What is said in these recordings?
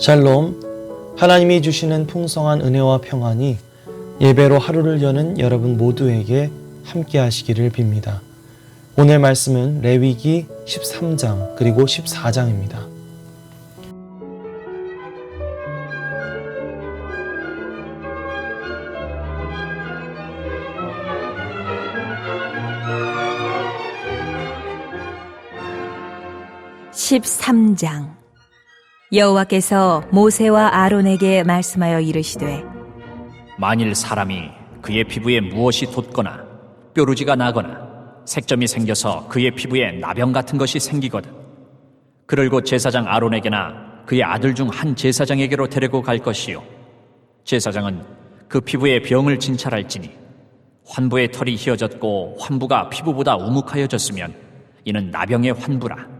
샬롬. 하나님이 주시는 풍성한 은혜와 평안이 예배로 하루를 여는 여러분 모두에게 함께 하시기를 빕니다. 오늘 말씀은 레위기 13장 그리고 14장입니다. 십삼 장 여호와께서 모세와 아론에게 말씀하여 이르시되 만일 사람이 그의 피부에 무엇이 돋거나 뾰루지가 나거나 색점이 생겨서 그의 피부에 나병 같은 것이 생기거든 그를 곧 제사장 아론에게나 그의 아들 중 한 제사장에게로 데리고 갈 것이요 제사장은 그 피부에 병을 진찰할지니 환부의 털이 휘어졌고 환부가 피부보다 우묵하여졌으면 이는 나병의 환부라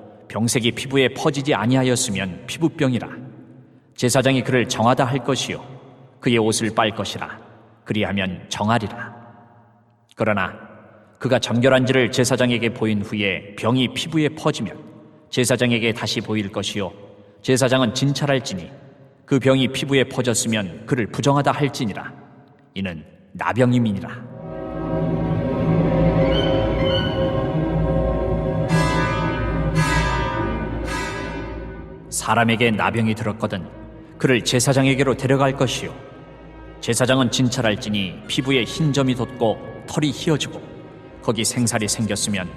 병색이 피부에 퍼지지 아니하였으면 피부병이라. 제사장이 그를 정하다 할 것이요. 그의 옷을 빨 것이라. 그리하면 정하리라. 그러나 그가 정결한지를 제사장에게 보인 후에 병이 피부에 퍼지면 제사장에게 다시 보일 것이요. 제사장은 진찰할지니 그 병이 피부에 퍼졌으면 그를 부정하다 할지니라. 이는 나병임이니라 사람에게 나병이 들었거든 그를 제사장에게로 데려갈 것이요. 제사장은 진찰할지니 피부에 흰 점이 돋고 털이 휘어지고 거기 생살이 생겼으면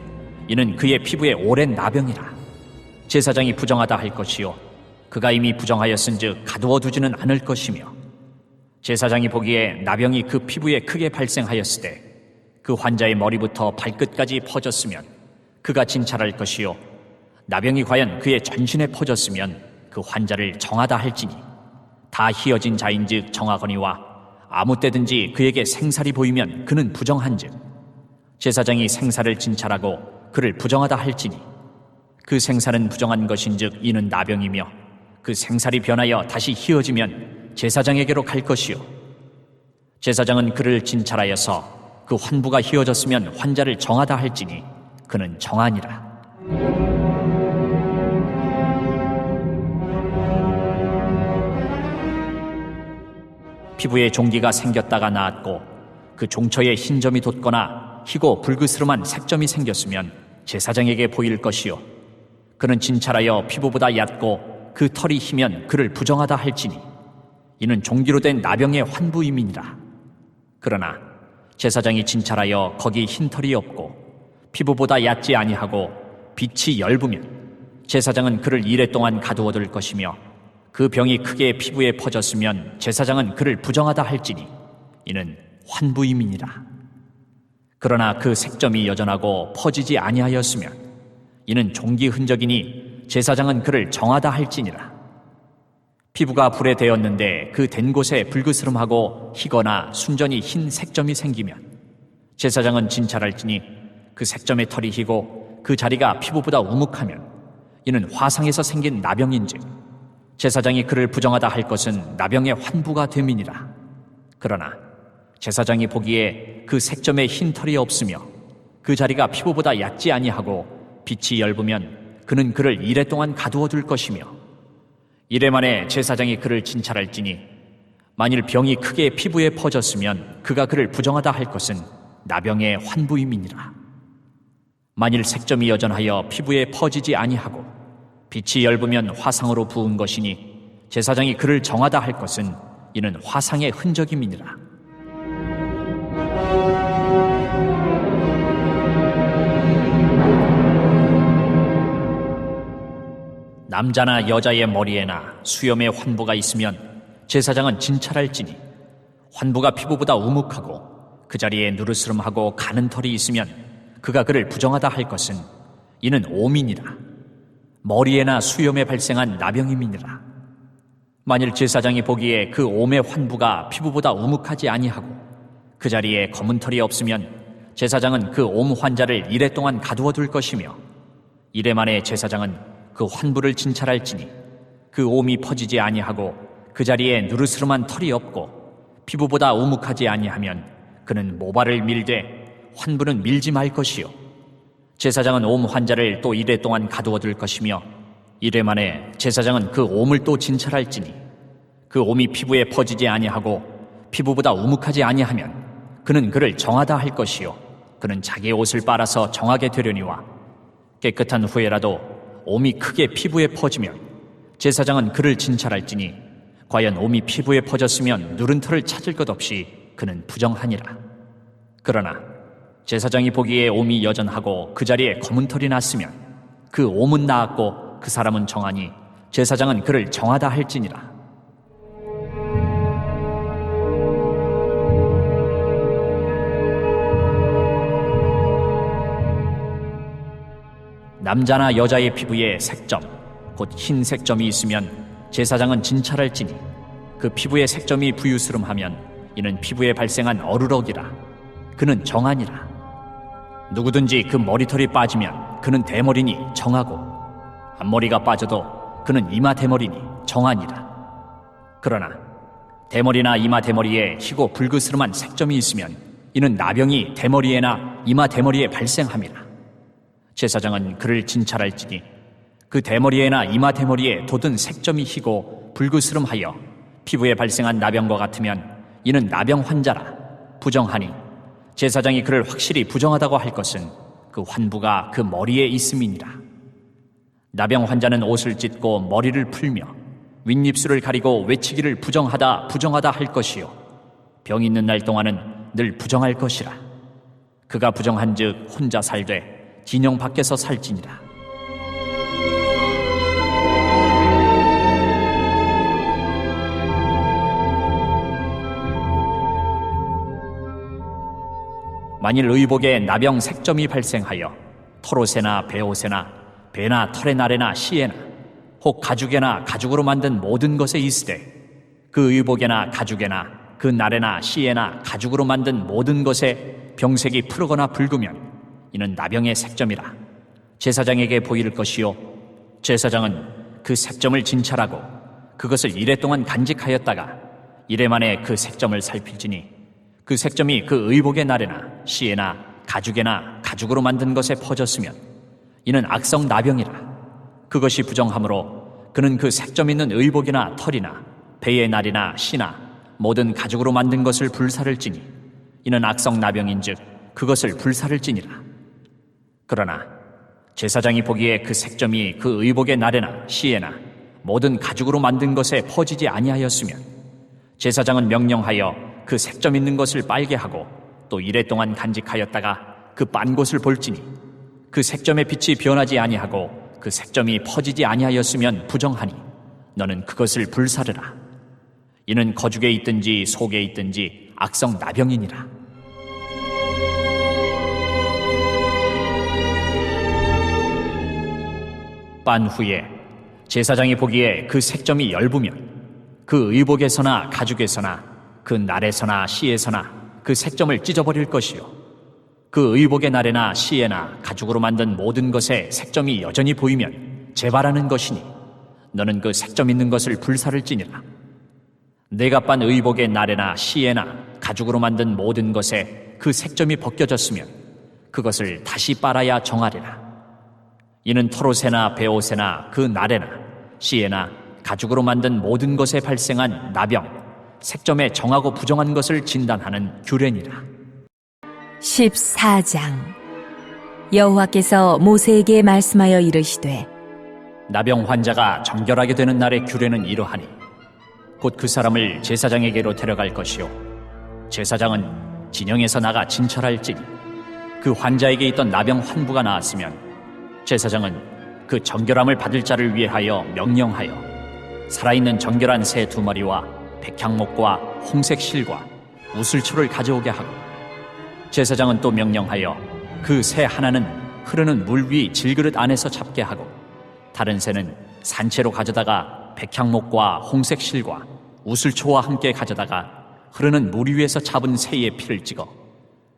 이는 그의 피부에 오랜 나병이라. 제사장이 부정하다 할 것이요. 그가 이미 부정하였은즉 가두어 두지는 않을 것이며 제사장이 보기에 나병이 그 피부에 크게 발생하였으되 그 환자의 머리부터 발끝까지 퍼졌으면 그가 진찰할 것이요 나병이 과연 그의 전신에 퍼졌으면 그 환자를 정하다 할지니. 다 희어진 자인즉 정하거니와 아무 때든지 그에게 생살이 보이면 그는 부정한즉. 제사장이 생살을 진찰하고 그를 부정하다 할지니. 그 생살은 부정한 것인즉 이는 나병이며 그 생살이 변하여 다시 희어지면 제사장에게로 갈 것이요. 제사장은 그를 진찰하여서 그 환부가 희어졌으면 환자를 정하다 할지니 그는 정하니라 피부에 종기가 생겼다가 나았고 그 종처에 흰 점이 돋거나 희고 불그스름한 색점이 생겼으면 제사장에게 보일 것이요. 그는 진찰하여 피부보다 얕고 그 털이 희면 그를 부정하다 할지니 이는 종기로 된 나병의 환부임이니라. 그러나 제사장이 진찰하여 거기 흰 털이 없고 피부보다 얕지 아니하고 빛이 엷으면 제사장은 그를 이래 동안 가두어 둘 것이며 그 병이 크게 피부에 퍼졌으면 제사장은 그를 부정하다 할지니 이는 환부임이니라. 그러나 그 색점이 여전하고 퍼지지 아니하였으면 이는 종기 흔적이니 제사장은 그를 정하다 할지니라. 피부가 불에 대었는데 그 된 곳에 불그스름하고 희거나 순전히 흰 색점이 생기면 제사장은 진찰할지니 그 색점의 털이 희고 그 자리가 피부보다 우묵하면 이는 화상에서 생긴 나병인즉 제사장이 그를 부정하다 할 것은 나병의 환부가 됨이니라. 그러나 제사장이 보기에 그 색점에 흰 털이 없으며 그 자리가 피부보다 얕지 아니하고 빛이 엷으면 그는 그를 이래 동안 가두어 둘 것이며 이래 만에 제사장이 그를 진찰할지니 만일 병이 크게 피부에 퍼졌으면 그가 그를 부정하다 할 것은 나병의 환부임이니라. 만일 색점이 여전하여 피부에 퍼지지 아니하고 빛이 엷으면 화상으로 부은 것이니 제사장이 그를 정하다 할 것은 이는 화상의 흔적임이니라. 남자나 여자의 머리에나 수염에 환부가 있으면 제사장은 진찰할지니 환부가 피부보다 우묵하고 그 자리에 누르스름하고 가는 털이 있으면 그가 그를 부정하다 할 것은 이는 오민이라 머리에나 수염에 발생한 나병임이니라. 만일 제사장이 보기에 그 옴의 환부가 피부보다 우묵하지 아니하고 그 자리에 검은 털이 없으면 제사장은 그 옴 환자를 이래 동안 가두어 둘 것이며 이래 만에 제사장은 그 환부를 진찰할지니 그 옴이 퍼지지 아니하고 그 자리에 누르스름한 털이 없고 피부보다 우묵하지 아니하면 그는 모발을 밀되 환부는 밀지 말 것이요 제사장은 옴 환자를 또 이래 동안 가두어 둘 것이며 이래 만에 제사장은 그 옴을 또 진찰할지니 그 옴이 피부에 퍼지지 아니하고 피부보다 우묵하지 아니하면 그는 그를 정하다 할 것이요. 그는 자기의 옷을 빨아서 정하게 되려니와 깨끗한 후에라도 옴이 크게 피부에 퍼지면 제사장은 그를 진찰할지니 과연 옴이 피부에 퍼졌으면 누른 털을 찾을 것 없이 그는 부정하니라. 그러나 제사장이 보기에 옴이 여전하고 그 자리에 검은 털이 났으면 그 옴은 나았고 그 사람은 정하니 제사장은 그를 정하다 할지니라. 남자나 여자의 피부에 색점, 곧 흰 색점이 있으면 제사장은 진찰할지니 그 피부에 색점이 부유스름하면 이는 피부에 발생한 어루럭이라. 그는 정하니라 누구든지 그 머리털이 빠지면 그는 대머리니 정하고 앞머리가 빠져도 그는 이마 대머리니 정하니라. 그러나 대머리나 이마 대머리에 희고 붉으스름한 색점이 있으면 이는 나병이 대머리에나 이마 대머리에 발생함이라. 제사장은 그를 진찰할지니 그 대머리에나 이마 대머리에 돋은 색점이 희고 붉으스름하여 피부에 발생한 나병과 같으면 이는 나병 환자라 부정하니 제사장이 그를 확실히 부정하다고 할 것은 그 환부가 그 머리에 있음이니라. 나병 환자는 옷을 찢고 머리를 풀며 윗입술을 가리고 외치기를 부정하다 부정하다 할 것이요. 병 있는 날 동안은 늘 부정할 것이라. 그가 부정한즉 혼자 살되 진영 밖에서 살지니라 만일 의복에 나병 색점이 발생하여 털옷에나 배옷에나 배나 털의 날에나 시에나 혹 가죽에나 가죽으로 만든 모든 것에 있으되 그 의복에나 가죽에나 그 날에나 시에나 가죽으로 만든 모든 것에 병색이 푸르거나 붉으면 이는 나병의 색점이라. 제사장에게 보일 것이요. 제사장은 그 색점을 진찰하고 그것을 이래 동안 간직하였다가 이래 만에 그 색점을 살필지니 그 색점이 그 의복의 날에나 시에나 가죽에나 가죽으로 만든 것에 퍼졌으면 이는 악성 나병이라. 그것이 부정하므로 그는 그 색점 있는 의복이나 털이나 배의 날이나 시나 모든 가죽으로 만든 것을 불사를 지니 이는 악성 나병인즉 그것을 불사를 지니라. 그러나 제사장이 보기에 그 색점이 그 의복의 날에나 시에나 모든 가죽으로 만든 것에 퍼지지 아니하였으면 제사장은 명령하여 그 색점 있는 것을 빨게 하고 또 이래 동안 간직하였다가 그 빤 곳을 볼지니 그 색점의 빛이 변하지 아니하고 그 색점이 퍼지지 아니하였으면 부정하니 너는 그것을 불사르라. 이는 거죽에 있든지 속에 있든지 악성 나병이니라. 빤 후에 제사장이 보기에 그 색점이 엷으면 그 의복에서나 가죽에서나 그 날에서나 시에서나 그 색점을 찢어버릴 것이요. 그 의복의 날에나 시에나 가죽으로 만든 모든 것에 색점이 여전히 보이면 재발하는 것이니 너는 그 색점 있는 것을 불사를 지니라. 내가 빤 의복의 날에나 시에나 가죽으로 만든 모든 것에 그 색점이 벗겨졌으면 그것을 다시 빨아야 정하리라. 이는 털옷에나 배옷에나 그 날에나 시에나 가죽으로 만든 모든 것에 발생한 나병, 색점에 정하고 부정한 것을 진단하는 규례니라. 14장 여호와께서 모세에게 말씀하여 이르시되 나병 환자가 정결하게 되는 날의 규례는 이러하니 곧 그 사람을 제사장에게로 데려갈 것이요 제사장은 진영에서 나가 진찰할지니 그 환자에게 있던 나병 환부가 나았으면 제사장은 그 정결함을 받을 자를 위하여 명령하여 살아있는 정결한 새 두 마리와 백향목과 홍색 실과 우슬초를 가져오게 하고 제사장은 또 명령하여 그 새 하나는 흐르는 물 위 질그릇 안에서 잡게 하고 다른 새는 산채로 가져다가 백향목과 홍색 실과 우슬초와 함께 가져다가 흐르는 물 위에서 잡은 새의 피를 찍어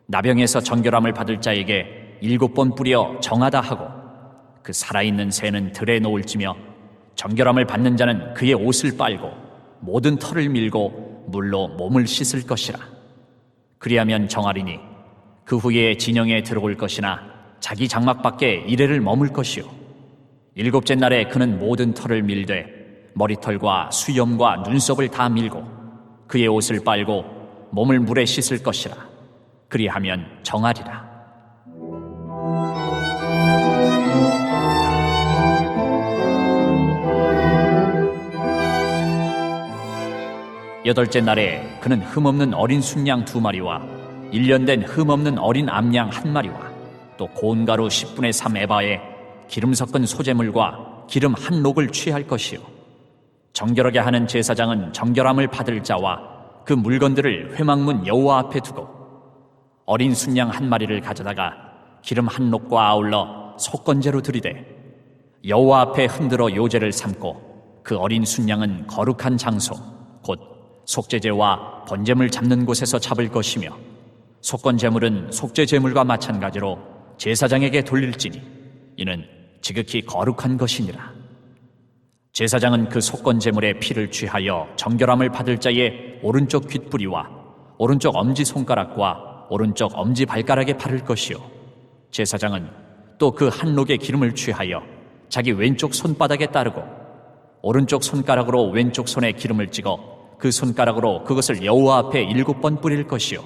나병에서 정결함을 받을 자에게 일곱 번 뿌려 정하다 하고 그 살아있는 새는 들에 놓을지며 정결함을 받는 자는 그의 옷을 빨고 모든 털을 밀고 물로 몸을 씻을 것이라. 그리하면 정하리니 그 후에 진영에 들어올 것이나 자기 장막 밖에 이래를 머물 것이요. 일곱째 날에 그는 모든 털을 밀되 머리털과 수염과 눈썹을 다 밀고 그의 옷을 빨고 몸을 물에 씻을 것이라. 그리하면 정하리라 여덟째 날에 그는 흠없는 어린 순양 두 마리와 일년된 흠없는 어린 암양 한 마리와 또 고운 가루 10분의 3 에바에 기름 섞은 소재물과 기름 한 녹을 취할 것이요. 정결하게 하는 제사장은 정결함을 받을 자와 그 물건들을 회막문 여호와 앞에 두고 어린 순양 한 마리를 가져다가 기름 한 녹과 아울러 속건제로 드리되 여호와 앞에 흔들어 요제를 삼고 그 어린 순양은 거룩한 장소 곧 속죄제와 번제물 잡는 곳에서 잡을 것이며 속건 제물은 속죄 제물과 마찬가지로 제사장에게 돌릴지니 이는 지극히 거룩한 것이니라. 제사장은 그 속건 제물의 피를 취하여 정결함을 받을 자의 오른쪽 귓부리와 오른쪽 엄지 손가락과 오른쪽 엄지 발가락에 바를 것이요. 제사장은 또 그 한록의 기름을 취하여 자기 왼쪽 손바닥에 따르고 오른쪽 손가락으로 왼쪽 손에 기름을 찍어 그 손가락으로 그것을 여호와 앞에 일곱 번 뿌릴 것이요.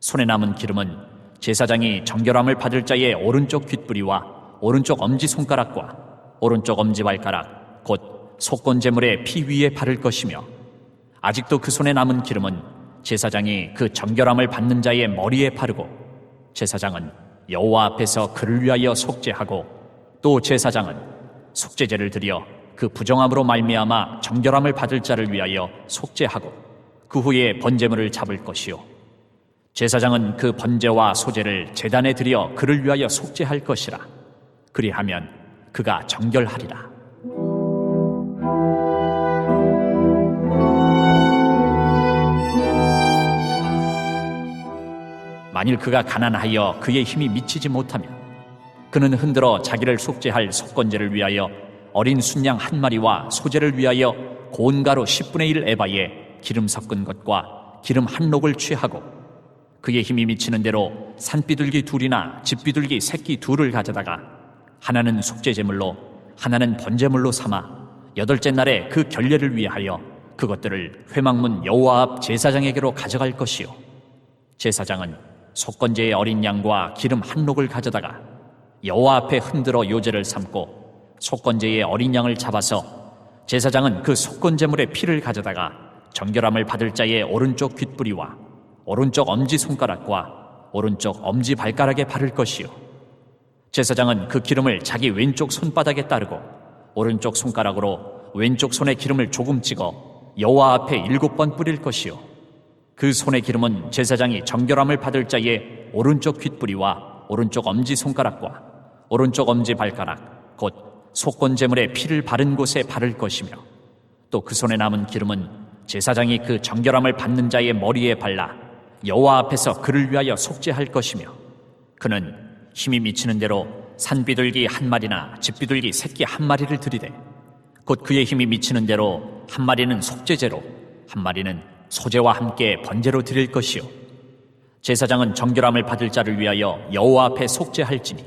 손에 남은 기름은 제사장이 정결함을 받을 자의 오른쪽 귓부리와 오른쪽 엄지 손가락과 오른쪽 엄지 발가락 곧 속건 제물의 피 위에 바를 것이며 아직도 그 손에 남은 기름은 제사장이 그 정결함을 받는 자의 머리에 바르고 제사장은 여호와 앞에서 그를 위하여 속죄하고 또 제사장은 속죄제를 드려 그 부정함으로 말미암아 정결함을 받을 자를 위하여 속죄하고 그 후에 번제물을 잡을 것이요. 제사장은 그 번제와 소제를 제단에 드려 그를 위하여 속죄할 것이라. 그리하면 그가 정결하리라. 만일 그가 가난하여 그의 힘이 미치지 못하면 그는 흔들어 자기를 속죄할 속건제를 위하여 어린 순양 한 마리와 소제를 위하여 고운 가루 10분의 1 에바에 기름 섞은 것과 기름 한 녹을 취하고 그의 힘이 미치는 대로 산비둘기 둘이나 집비둘기 새끼 둘을 가져다가 하나는 속죄제물로 하나는 번제물로 삼아 여덟째 날에 그 결례를 위하여 그것들을 회막문 여호와 앞 제사장에게로 가져갈 것이요. 제사장은 속건제의 어린 양과 기름 한 녹을 가져다가 여호와 앞에 흔들어 요제를 삼고 속건제의 어린 양을 잡아서 제사장은 그 속건제물의 피를 가져다가 정결함을 받을 자의 오른쪽 귓부리와 오른쪽 엄지 손가락과 오른쪽 엄지 발가락에 바를 것이요. 제사장은 그 기름을 자기 왼쪽 손바닥에 따르고 오른쪽 손가락으로 왼쪽 손에 기름을 조금 찍어 여호와 앞에 일곱 번 뿌릴 것이요. 그 손의 기름은 제사장이 정결함을 받을 자의 오른쪽 귓부리와 오른쪽 엄지 손가락과 오른쪽 엄지 발가락 곧 속건제물의 피를 바른 곳에 바를 것이며 또 그 손에 남은 기름은 제사장이 그 정결함을 받는 자의 머리에 발라 여호와 앞에서 그를 위하여 속죄할 것이며 그는 힘이 미치는 대로 산비둘기 한 마리나 집비둘기 새끼 한 마리를 들이되 곧 그의 힘이 미치는 대로 한 마리는 속죄제로 한 마리는 소제와 함께 번제로 드릴 것이요. 제사장은 정결함을 받을 자를 위하여 여호와 앞에 속죄할지니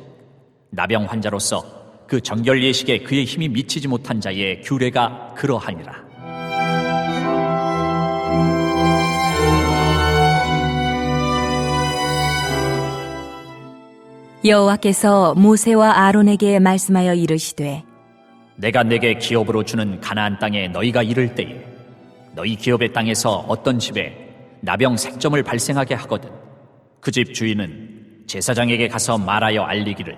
나병 환자로서 그 정결 예식에 그의 힘이 미치지 못한 자의 규례가 그러하니라. 여호와께서 모세와 아론에게 말씀하여 이르시되 내가 내게 기업으로 주는 가나안 땅에 너희가 이를 때에 너희 기업의 땅에서 어떤 집에 나병 색점을 발생하게 하거든 그 집 주인은 제사장에게 가서 말하여 알리기를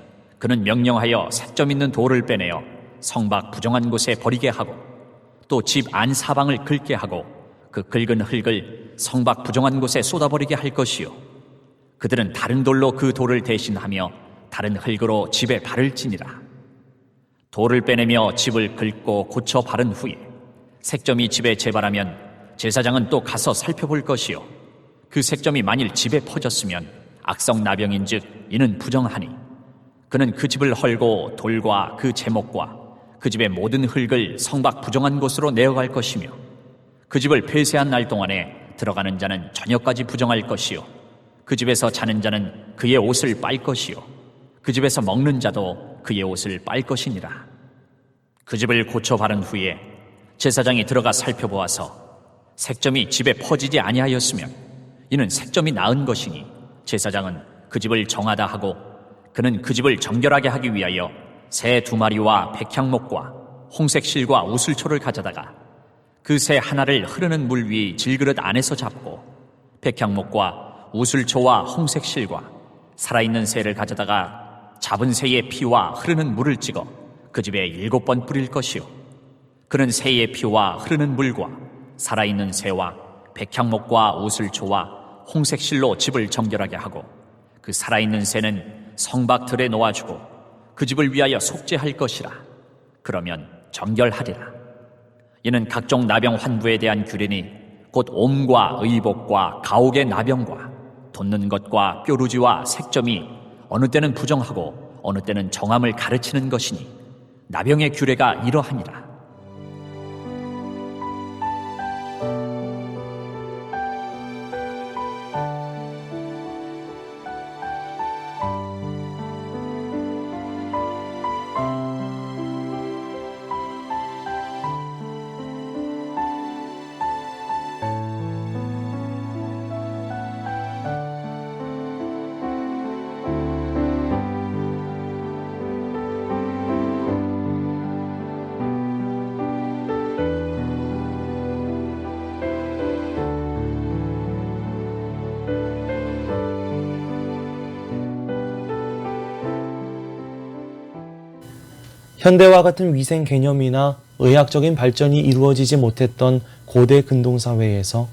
그는 명령하여 색점 있는 돌을 빼내어 성박 부정한 곳에 버리게 하고 또 집 안 사방을 긁게 하고 그 긁은 흙을 성박 부정한 곳에 쏟아버리게 할 것이요. 그들은 다른 돌로 그 돌을 대신하며 다른 흙으로 집에 발을 지니라. 돌을 빼내며 집을 긁고 고쳐 바른 후에 색점이 집에 재발하면 제사장은 또 가서 살펴볼 것이요. 그 색점이 만일 집에 퍼졌으면 악성 나병인즉 이는 부정하니 그는 그 집을 헐고 돌과 그 제목과 그 집의 모든 흙을 성박 부정한 곳으로 내어갈 것이며 그 집을 폐쇄한 날 동안에 들어가는 자는 저녁까지 부정할 것이요 그 집에서 자는 자는 그의 옷을 빨 것이요 그 집에서 먹는 자도 그의 옷을 빨 것이니라. 그 집을 고쳐 바른 후에 제사장이 들어가 살펴보아서 색점이 집에 퍼지지 아니하였으면 이는 색점이 나은 것이니 제사장은 그 집을 정하다 하고 그는 그 집을 정결하게 하기 위하여 새 두 마리와 백향목과 홍색 실과 우슬초를 가져다가 그 새 하나를 흐르는 물 위 질그릇 안에서 잡고 백향목과 우슬초와 홍색 실과 살아있는 새를 가져다가 잡은 새의 피와 흐르는 물을 찍어 그 집에 일곱 번 뿌릴 것이요. 그는 새의 피와 흐르는 물과 살아있는 새와 백향목과 우슬초와 홍색 실로 집을 정결하게 하고 그 살아있는 새는 성박 들에 놓아주고 그 집을 위하여 속죄할 것이라. 그러면 정결하리라. 이는 각종 나병 환부에 대한 규례니 곧 옴과 의복과 가옥의 나병과 돋는 것과 뾰루지와 색점이 어느 때는 부정하고 어느 때는 정함을 가르치는 것이니 나병의 규례가 이러하니라 현대와 같은 위생 개념이나 의학적인 발전이 이루어지지 못했던 고대 근동사회에서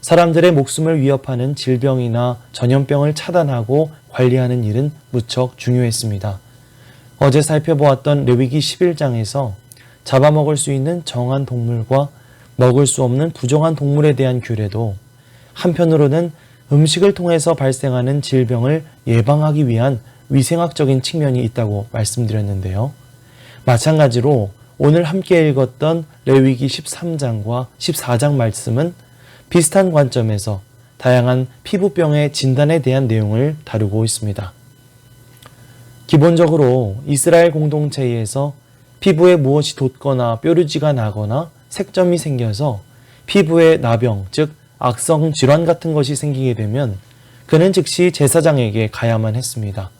사람들의 목숨을 위협하는 질병이나 전염병을 차단하고 관리하는 일은 무척 중요했습니다. 어제 살펴보았던 레위기 11장에서 잡아먹을 수 있는 정한 동물과 먹을 수 없는 부정한 동물에 대한 규례도 한편으로는 음식을 통해서 발생하는 질병을 예방하기 위한 위생학적인 측면이 있다고 말씀드렸는데요. 마찬가지로 오늘 함께 읽었던 레위기 13장과 14장 말씀은 비슷한 관점에서 다양한 피부병의 진단에 대한 내용을 다루고 있습니다. 기본적으로 이스라엘 공동체에서 피부에 무엇이 돋거나 뾰루지가 나거나 색점이 생겨서 피부에 나병, 즉 악성 질환 같은 것이 생기게 되면 그는 즉시 제사장에게 가야만 했습니다.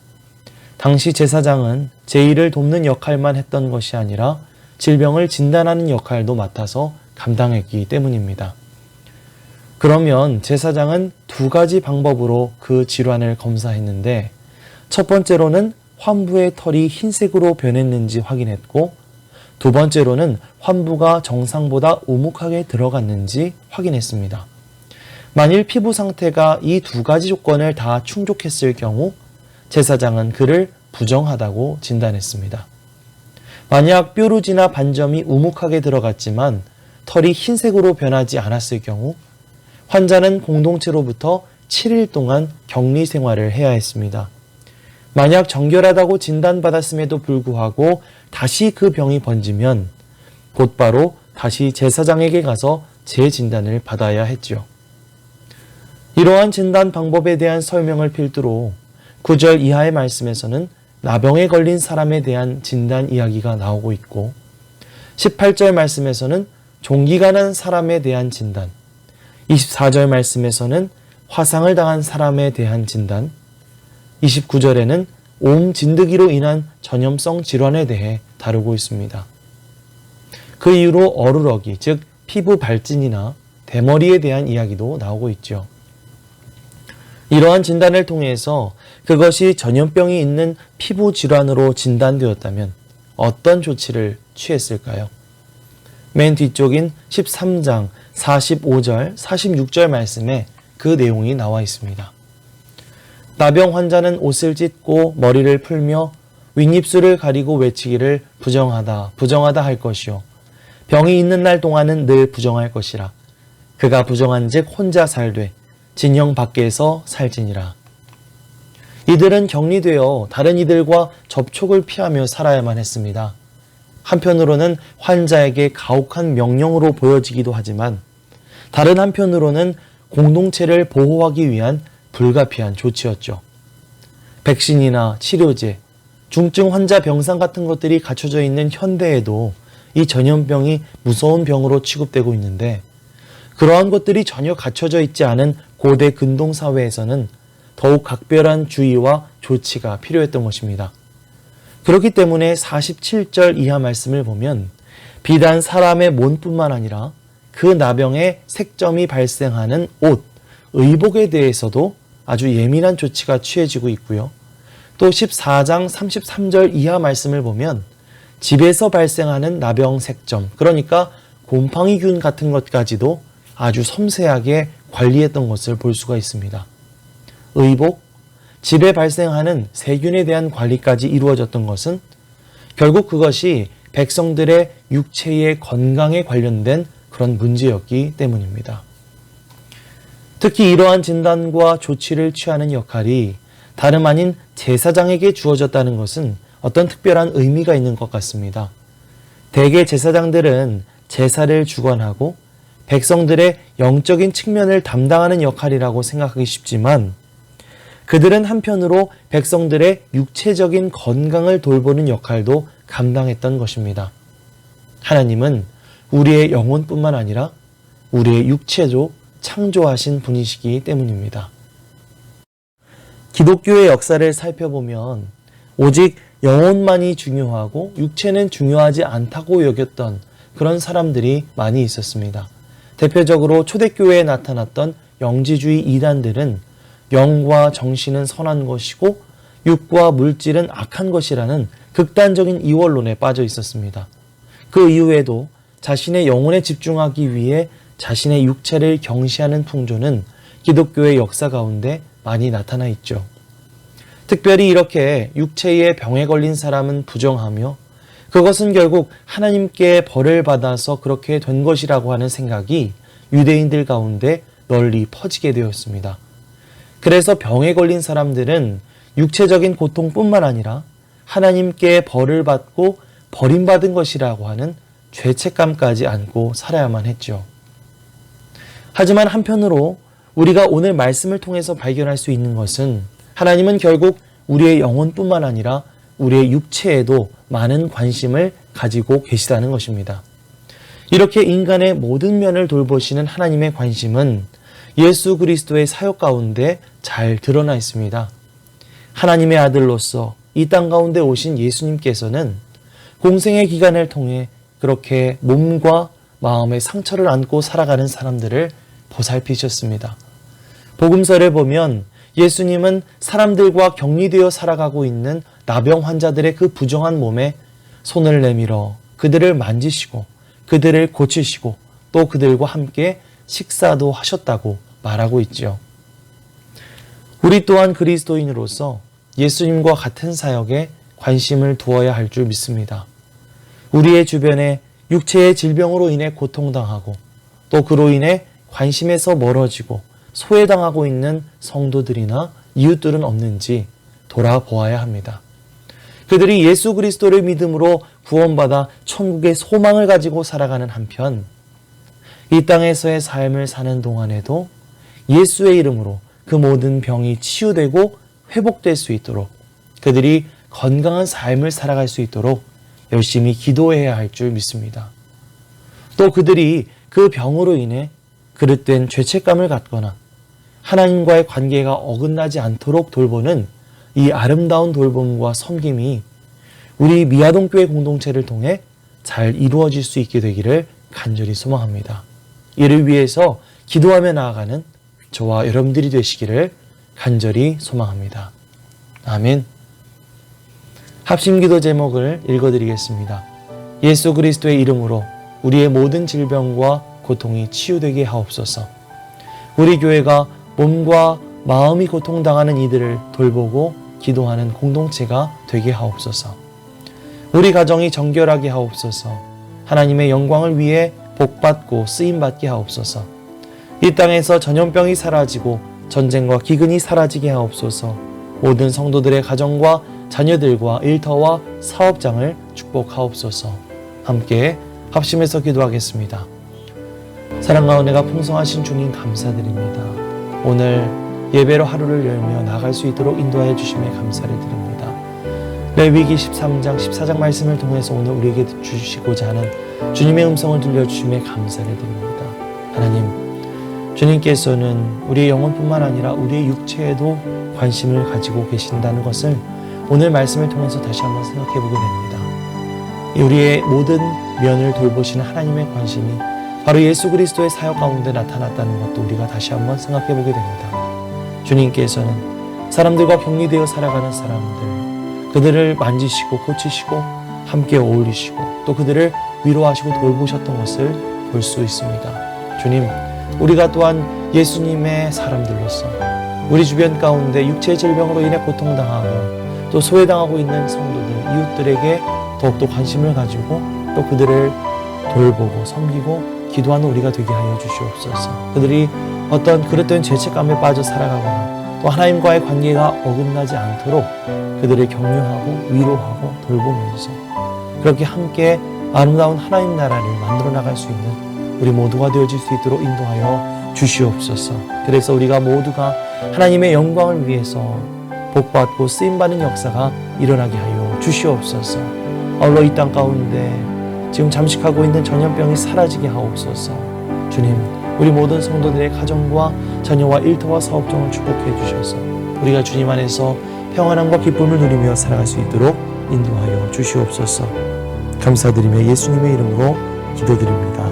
당시 제사장은 제1을 돕는 역할만 했던 것이 아니라 질병을 진단하는 역할도 맡아서 감당했기 때문입니다. 그러면 제사장은 두 가지 방법으로 그 질환을 검사했는데 첫 번째로는 환부의 털이 흰색으로 변했는지 확인했고 두 번째로는 환부가 정상보다 우묵하게 들어갔는지 확인했습니다. 만일 피부 상태가 이 두 가지 조건을 다 충족했을 경우 제사장은 그를 부정하다고 진단했습니다. 만약 뾰루지나 반점이 우묵하게 들어갔지만 털이 흰색으로 변하지 않았을 경우 환자는 공동체로부터 7일 동안 격리 생활을 해야 했습니다. 만약 정결하다고 진단받았음에도 불구하고 다시 그 병이 번지면 곧바로 다시 제사장에게 가서 재진단을 받아야 했죠. 이러한 진단 방법에 대한 설명을 필두로 9절 이하의 말씀에서는 나병에 걸린 사람에 대한 진단 이야기가 나오고 있고 18절 말씀에서는 종기가 난 사람에 대한 진단 24절 말씀에서는 화상을 당한 사람에 대한 진단 29절에는 옴 진드기로 인한 전염성 질환에 대해 다루고 있습니다. 그 이후로 어루러기, 즉 피부 발진이나 대머리에 대한 이야기도 나오고 있죠. 이러한 진단을 통해서 그것이 전염병이 있는 피부 질환으로 진단되었다면 어떤 조치를 취했을까요? 맨 뒤쪽인 13장 45절, 46절 말씀에 그 내용이 나와 있습니다. 나병 환자는 옷을 찢고 머리를 풀며 윗입술을 가리고 외치기를 부정하다, 부정하다 할 것이요. 병이 있는 날 동안은 늘 부정할 것이라. 그가 부정한 즉 혼자 살되 진영 밖에서 살지니라. 이들은 격리되어 다른 이들과 접촉을 피하며 살아야만 했습니다. 한편으로는 환자에게 가혹한 명령으로 보여지기도 하지만 다른 한편으로는 공동체를 보호하기 위한 불가피한 조치였죠. 백신이나 치료제, 중증 환자 병상 같은 것들이 갖춰져 있는 현대에도 이 전염병이 무서운 병으로 취급되고 있는데 그러한 것들이 전혀 갖춰져 있지 않은 고대 근동 사회에서는 더욱 각별한 주의와 조치가 필요했던 것입니다. 그렇기 때문에 47절 이하 말씀을 보면 비단 사람의 몸뿐만 아니라 그 나병의 색점이 발생하는 옷, 의복에 대해서도 아주 예민한 조치가 취해지고 있고요. 또 14장 33절 이하 말씀을 보면 집에서 발생하는 나병 색점, 그러니까 곰팡이균 같은 것까지도 아주 섬세하게 관리했던 것을 볼 수가 있습니다. 의복, 집에 발생하는 세균에 대한 관리까지 이루어졌던 것은 결국 그것이 백성들의 육체의 건강에 관련된 그런 문제였기 때문입니다. 특히 이러한 진단과 조치를 취하는 역할이 다름 아닌 제사장에게 주어졌다는 것은 어떤 특별한 의미가 있는 것 같습니다. 대개 제사장들은 제사를 주관하고 백성들의 영적인 측면을 담당하는 역할이라고 생각하기 쉽지만 그들은 한편으로 백성들의 육체적인 건강을 돌보는 역할도 감당했던 것입니다. 하나님은 우리의 영혼뿐만 아니라 우리의 육체도 창조하신 분이시기 때문입니다. 기독교의 역사를 살펴보면 오직 영혼만이 중요하고 육체는 중요하지 않다고 여겼던 그런 사람들이 많이 있었습니다. 대표적으로 초대교회에 나타났던 영지주의 이단들은 영과 정신은 선한 것이고 육과 물질은 악한 것이라는 극단적인 이원론에 빠져 있었습니다. 그 이후에도 자신의 영혼에 집중하기 위해 자신의 육체를 경시하는 풍조는 기독교의 역사 가운데 많이 나타나 있죠. 특별히 이렇게 육체의 병에 걸린 사람은 부정하며 그것은 결국 하나님께 벌을 받아서 그렇게 된 것이라고 하는 생각이 유대인들 가운데 널리 퍼지게 되었습니다. 그래서 병에 걸린 사람들은 육체적인 고통뿐만 아니라 하나님께 벌을 받고 버림받은 것이라고 하는 죄책감까지 안고 살아야만 했죠. 하지만 한편으로 우리가 오늘 말씀을 통해서 발견할 수 있는 것은 하나님은 결국 우리의 영혼뿐만 아니라 우리의 육체에도 많은 관심을 가지고 계시다는 것입니다. 이렇게 인간의 모든 면을 돌보시는 하나님의 관심은 예수 그리스도의 사역 가운데 잘 드러나 있습니다. 하나님의 아들로서 이 땅 가운데 오신 예수님께서는 공생의 기간을 통해 그렇게 몸과 마음의 상처를 안고 살아가는 사람들을 보살피셨습니다. 복음서를 보면 예수님은 사람들과 격리되어 살아가고 있는 나병 환자들의 그 부정한 몸에 손을 내밀어 그들을 만지시고 그들을 고치시고 또 그들과 함께 식사도 하셨다고 말하고 있죠. 우리 또한 그리스도인으로서 예수님과 같은 사역에 관심을 두어야 할 줄 믿습니다. 우리의 주변에 육체의 질병으로 인해 고통당하고 또 그로 인해 관심에서 멀어지고 소외당하고 있는 성도들이나 이웃들은 없는지 돌아보아야 합니다. 그들이 예수 그리스도를 믿음으로 구원받아 천국의 소망을 가지고 살아가는 한편 이 땅에서의 삶을 사는 동안에도 예수의 이름으로 그 모든 병이 치유되고 회복될 수 있도록 그들이 건강한 삶을 살아갈 수 있도록 열심히 기도해야 할 줄 믿습니다. 또 그들이 그 병으로 인해 그릇된 죄책감을 갖거나 하나님과의 관계가 어긋나지 않도록 돌보는 이 아름다운 돌봄과 섬김이 우리 미아동 교회 공동체를 통해 잘 이루어질 수 있게 되기를 간절히 소망합니다. 이를 위해서 기도하며 나아가는 저와 여러분들이 되시기를 간절히 소망합니다. 아멘. 합심 기도 제목을 읽어드리겠습니다. 예수 그리스도의 이름으로 우리의 모든 질병과 고통이 치유되게 하옵소서. 우리 교회가 몸과 마음이 고통당하는 이들을 돌보고 기도하는 공동체가 되게 하옵소서. 우리 가정이 정결하게 하옵소서. 하나님의 영광을 위해 복받고 쓰임받게 하옵소서. 이 땅에서 전염병이 사라지고 전쟁과 기근이 사라지게 하옵소서. 모든 성도들의 가정과 자녀들과 일터와 사업장을 축복하옵소서. 함께 합심해서 기도하겠습니다. 사랑과 은혜가 풍성하신 주님 감사드립니다. 오늘 예배로 하루를 열며 나갈 수 있도록 인도하여 주심에 감사를 드립니다. 레위기 13장 14장 말씀을 통해서 오늘 우리에게 주시고자 하는 주님의 음성을 들려주심에 감사를 드립니다. 하나님 주님께서는 우리의 영혼뿐만 아니라 우리의 육체에도 관심을 가지고 계신다는 것을 오늘 말씀을 통해서 다시 한번 생각해 보게 됩니다. 우리의 모든 면을 돌보시는 하나님의 관심이 바로 예수 그리스도의 사역 가운데 나타났다는 것도 우리가 다시 한번 생각해 보게 됩니다. 주님께서는 사람들과 격리되어 살아가는 사람들, 그들을 만지시고 고치시고 함께 어울리시고 또 그들을 위로하시고 돌보셨던 것을 볼 수 있습니다. 주님, 우리가 또한 예수님의 사람들로서 우리 주변 가운데 육체 질병으로 인해 고통당하고 또 소외당하고 있는 성도들, 이웃들에게 더욱더 관심을 가지고 또 그들을 돌보고 섬기고 기도하는 우리가 되게 하여 주시옵소서. 그들이 어떤 그릇된 죄책감에 빠져 살아가거나 또 하나님과의 관계가 어긋나지 않도록 그들을 격려하고 위로하고 돌보면서 그렇게 함께 아름다운 하나님 나라를 만들어 나갈 수 있는 우리 모두가 되어질 수 있도록 인도하여 주시옵소서. 그래서 우리가 모두가 하나님의 영광을 위해서 복받고 쓰임받는 역사가 일어나게 하여 주시옵소서. 아울러 이 땅 가운데 지금 잠식하고 있는 전염병이 사라지게 하옵소서. 주님, 우리 모든 성도들의 가정과 자녀와 일터와 사업장을 축복해 주셔서 우리가 주님 안에서 평안함과 기쁨을 누리며 살아갈 수 있도록 인도하여 주시옵소서. 감사드리며 예수님의 이름으로 기도드립니다.